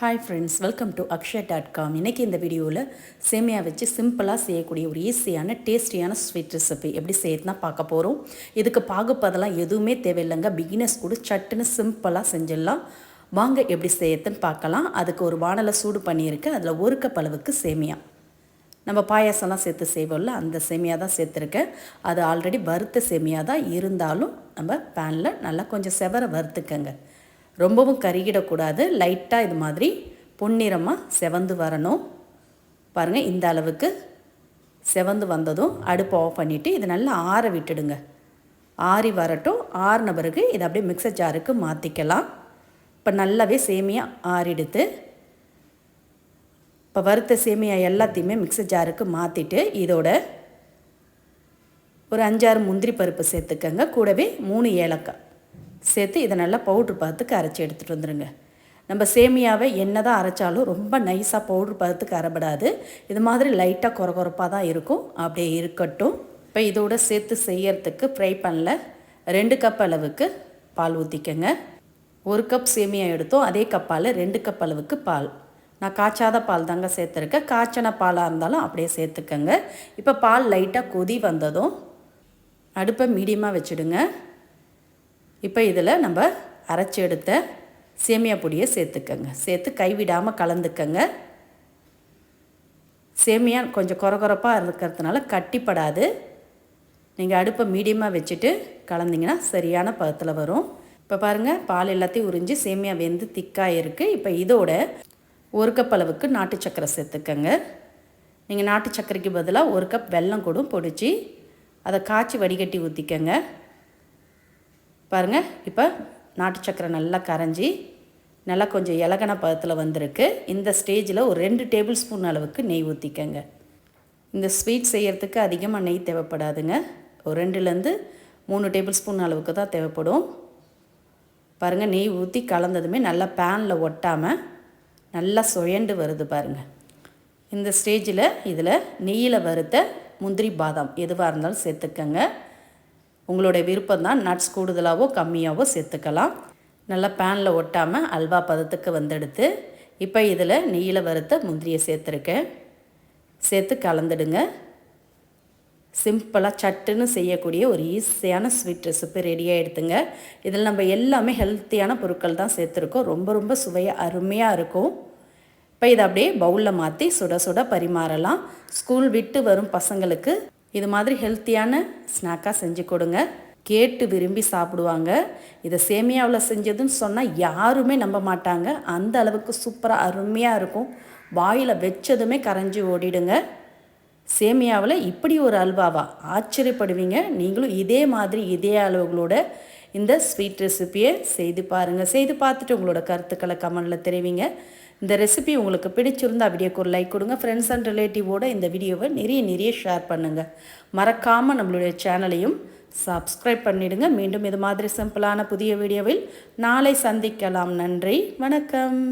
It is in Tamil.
Hi friends welcome to Akshaya dot com இன்றைக்கி இந்த வீடியோவில் சேமியா வச்சு சிம்பிளாக செய்யக்கூடிய ஒரு ஈஸியான டேஸ்டியான ஸ்வீட் ரெசிபி எப்படி செய்யறதுனா பார்க்க போகிறோம் இதுக்கு பாகுப்பதெல்லாம் எதுவுமே தேவையில்லைங்க. பிகினர்ஸ் கூட சட்டுன்னு சிம்பிளாக செஞ்சிடலாம். வாங்க எப்படி செய்யறதுன்னு பார்க்கலாம். அதுக்கு ஒரு வானலை சூடு பண்ணியிருக்கேன் அதில் ஒரு கப் அளவுக்கு சேமியா. நம்ம பாயாசம்லாம் சேர்த்து செய்வோம்ல அந்த சேமியா தான் சேர்த்துருக்கேன். அது ஆல்ரெடி வறுத்த சேமியா தான். இருந்தாலும் நம்ம பேனில் நல்லா கொஞ்சம் செவர வறுத்துக்கங்க. ரொம்பவும் கருகிடக்கூடாது. லைட்டாக இது மாதிரி பொன்னிறமாக செவந்து வரணும். பாருங்கள் இந்த அளவுக்கு செவந்து வந்ததும் அடுப்பு ஆஃப் பண்ணிவிட்டு இது நல்லா ஆற விட்டுடுங்க. ஆறி வரட்டும். ஆறின பிறகு இதை அப்படியே மிக்சர் ஜாருக்கு மாற்றிக்கலாம் இப்போ நல்லாவே சேமியா ஆறிடுத்து இப்போ வறுத்த சேமியா எல்லாத்தையுமே மிக்சர் ஜாருக்கு மாற்றிட்டு இதோட ஒரு அஞ்சாறு முந்திரி பருப்பு சேர்த்துக்கங்க. கூடவே மூணு ஏலக்காய். சேர்த்து இதை நல்லா பவுட்ரு பார்த்துக்கு அரைச்சி எடுத்துகிட்டு வந்துடுங்க நம்ம சேமியாவை என்ன தான் அரைச்சாலும் ரொம்ப நைஸாக பவுட்ரு பார்த்துக்கு அரைபடாது. இது மாதிரி லைட்டாக குறை குறைப்பாக தான் இருக்கும். அப்படியே இருக்கட்டும். இப்போ இதோட சேர்த்து செய்யறதுக்கு ஃப்ரை பண்ணல ரெண்டு கப் அளவுக்கு பால் ஊற்றிக்கங்க ஒரு கப் சேமியா எடுத்தோம். அதே கப்பால் ரெண்டு கப் அளவுக்கு பால். நான் காய்ச்சாத பால் தாங்க சேர்த்துருக்கேன். காய்ச்சன பாலாக இருந்தாலும் அப்படியே சேர்த்துக்கங்க. இப்போ பால் லைட்டாக கொதி வந்ததும் அடுப்பை மீடியமாக வச்சுடுங்க. இப்போ இதில் நம்ம அரைச்சி எடுத்த சேமியா பொடியை சேர்த்துக்கங்க. சேர்த்து கைவிடாமல் கலந்துக்கங்க. சேமியா கொஞ்சம் குறகுறப்பாக இருக்கிறதுனால கட்டிப்படாது. நீங்கள் அடுப்பை மீடியமாக வச்சுட்டு கலந்திங்கன்னா சரியான பதத்தில் வரும். இப்போ பாருங்கள் பால் எல்லாத்தையும் உறிஞ்சி சேமியா வெந்து திக்காக இருக்குது இப்போ இதோட ஒரு கப் அளவுக்கு நாட்டு சக்கரை சேர்த்துக்கங்க. நீங்கள் நாட்டு சர்க்கரைக்கு பதிலாக ஒரு கப் வெல்லம் கூட பொடிச்சு அதை காய்ச்சி வடிகட்டி ஊற்றிக்கங்க பாருங்கள் இப்போ நாட்டு சக்கரை நல்லா கரைஞ்சி நல்லா கொஞ்சம் இலகன பதத்தில் வந்திருக்கு. இந்த ஸ்டேஜில் ஒரு ரெண்டு டேபிள் ஸ்பூன் அளவுக்கு நெய் ஊற்றிக்கங்க இந்த ஸ்வீட் செய்கிறதுக்கு அதிகமாக நெய் தேவைப்படாதுங்க. ஒரு ரெண்டுலேருந்து மூணு டேபிள் ஸ்பூன் அளவுக்கு தான் தேவைப்படும். பாருங்கள் நெய் ஊற்றி கலந்ததுமே நல்லா பேனில் ஒட்டாமல் நல்லா சுயண்டு வருது பாருங்கள் இந்த ஸ்டேஜில் இதில் நெய்யில் வறுத்த முந்திரி பாதாம் எதுவாக இருந்தாலும் சேர்த்துக்கங்க. உங்களுடைய விருப்பம் தான் நட்ஸ் கூடுதலாகவோ கம்மியாகவோ சேர்த்துக்கலாம். நல்லா பேனில் ஒட்டாமல் அல்வா பதத்துக்கு வந்தெடுத்து இப்போ இதில் நெய்யில் வறுத்த முந்திரியை சேர்த்துருக்கேன். சேர்த்து கலந்துடுங்க. சிம்பிளாக சட்டுன்னு செய்யக்கூடிய ஒரு ஈஸியான ஸ்வீட் ரெசிபி ரெடியாக எடுத்துங்க. இதில் நம்ம எல்லாமே ஹெல்த்தியான பொருட்கள் தான் சேர்த்துருக்கோம். ரொம்ப ரொம்ப சுவையாக அருமையாக இருக்கும். இப்போ இதை அப்படியே பவுலில் மாற்றி சுட சுட பரிமாறலாம். ஸ்கூல் விட்டு வரும் பசங்களுக்கு இது மாதிரி ஹெல்த்தியான ஸ்நாக்காக செஞ்சு கொடுங்க. கேட்டு விரும்பி சாப்பிடுவாங்க. இதை சேமியாவில் செஞ்சதுன்னு சொன்னால் யாருமே நம்ப மாட்டாங்க. அந்த அளவுக்கு சூப்பராக அருமையாக இருக்கும். வாயில் வச்சதுமே கரைஞ்சி ஓடிடுங்க. சேமியாவில் இப்படி ஒரு அல்வாவா ஆச்சரியப்படுவீங்க. நீங்களும் இதே மாதிரி இதே அளவுகளோட இந்த ஸ்வீட் ரெசிப்பியை செய்து பாருங்கள் செய்து பார்த்துட்டு உங்களோட கருத்துக்களை கமெண்டில் தெரிவிங்க. இந்த ரெசிபி உங்களுக்கு பிடிச்சிருந்தா வீடியோக்கு ஒரு லைக் கொடுங்க. ஃப்ரெண்ட்ஸ் அண்ட் ரிலேட்டிவோட இந்த வீடியோவை நிறைய நிறைய ஷேர் பண்ணுங்கள் மறக்காமல் நம்மளுடைய சேனலையும் சப்ஸ்கிரைப் பண்ணிவிடுங்க மீண்டும் இது மாதிரி சிம்பிளான புதிய வீடியோவில் நாளை சந்திக்கலாம். நன்றி வணக்கம்.